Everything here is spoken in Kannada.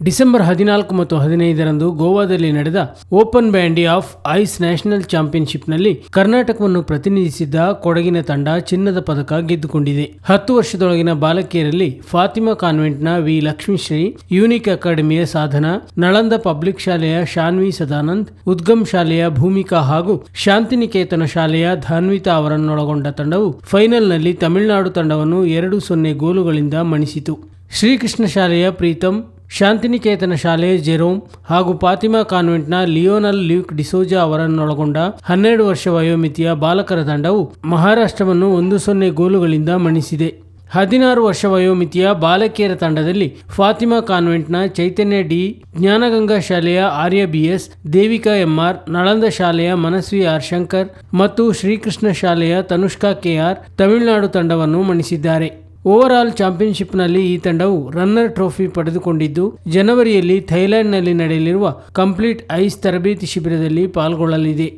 ಡಿಸೆಂಬರ್ ಹದಿನಾಲ್ಕು ಮತ್ತು ಹದಿನೈದರಂದು ಗೋವಾದಲ್ಲಿ ನಡೆದ open bandy of ice national ಚಾಂಪಿಯನ್ಶಿಪ್ನಲ್ಲಿ ಕರ್ನಾಟಕವನ್ನು ಪ್ರತಿನಿಧಿಸಿದ್ದ ಕೊಡಗಿನ ತಂಡ ಚಿನ್ನದ ಪದಕ ಗೆದ್ದುಕೊಂಡಿದೆ. ಹತ್ತು ವರ್ಷದೊಳಗಿನ ಬಾಲಕಿಯರಲ್ಲಿ ಫಾತಿಮಾ ಕಾನ್ವೆಂಟ್ನ ವಿ. ಲಕ್ಷ್ಮೀಶ್ರೀ, ಯೂನಿಕ್ ಅಕಾಡೆಮಿಯ ಸಾಧನ, ನಳಂದ ಪಬ್ಲಿಕ್ ಶಾಲೆಯ ಶಾನ್ವಿ ಸದಾನಂದ್, ಉದ್ಗಮ್ ಶಾಲೆಯ ಭೂಮಿಕಾ ಹಾಗೂ ಶಾಂತಿನಿಕೇತನ ಶಾಲೆಯ ಧಾನ್ವಿತಾ ಅವರನ್ನೊಳಗೊಂಡ ತಂಡವು ಫೈನಲ್ನಲ್ಲಿ ತಮಿಳುನಾಡು ತಂಡವನ್ನು ಎರಡು ಸೊನ್ನೆ ಗೋಲುಗಳಿಂದ ಮಣಿಸಿತು. ಶ್ರೀಕೃಷ್ಣ ಶಾಲೆಯ ಪ್ರೀತಮ್ ಶಾಂತಿನಿಕೇತನ ಶಾಲೆಯ ಜೆರೋಮ್ ಹಾಗೂ ಫಾತಿಮಾ ಕಾನ್ವೆಂಟ್ನ ಲಿಯೋನಲ್ ಲ್ಯೂಕ್ ಡಿಸೋಜಾ ಅವರನ್ನೊಳಗೊಂಡ ಹನ್ನೆರಡು ವರ್ಷ ವಯೋಮಿತಿಯ ಬಾಲಕರ ತಂಡವು ಮಹಾರಾಷ್ಟ್ರವನ್ನು ಒಂದು ಸೊನ್ನೆ ಗೋಲುಗಳಿಂದ ಮಣಿಸಿದೆ. ಹದಿನಾರು ವರ್ಷ ವಯೋಮಿತಿಯ ಬಾಲಕಿಯರ ತಂಡದಲ್ಲಿ ಫಾತಿಮಾ ಕಾನ್ವೆಂಟ್ನ ಚೈತನ್ಯ ಡಿ, ಜ್ಞಾನಗಂಗಾ ಶಾಲೆಯ ಆರ್ಯ ಬಿಎಸ್ ದೇವಿಕಾ ಎಂಆರ್ ನಳಂದ ಶಾಲೆಯ ಮನಸ್ವಿ ಆರ್ ಶಂಕರ್ ಮತ್ತು ಶ್ರೀಕೃಷ್ಣ ಶಾಲೆಯ ತನುಷ್ಕಾ ಕೆಆರ್ ತಮಿಳುನಾಡು ತಂಡವನ್ನು ಮಣಿಸಿದ್ದಾರೆ. ಓವರ್ ಆಲ್ ಚಾಂಪಿಯನ್ಶಿಪ್ನಲ್ಲಿ ಈ ತಂಡವು ರನ್ನರ್ ಟ್ರೋಫಿ ಪಡೆದುಕೊಂಡಿದ್ದು, ಜನವರಿಯಲ್ಲಿ ಥೈಲ್ಯಾಂಡ್ನಲ್ಲಿ ನಡೆಯಲಿರುವ ಕಂಪ್ಲೀಟ್ ಐಸ್ ತರಬೇತಿ ಶಿಬಿರದಲ್ಲಿ ಪಾಲ್ಗೊಳ್ಳಲಿದೆ.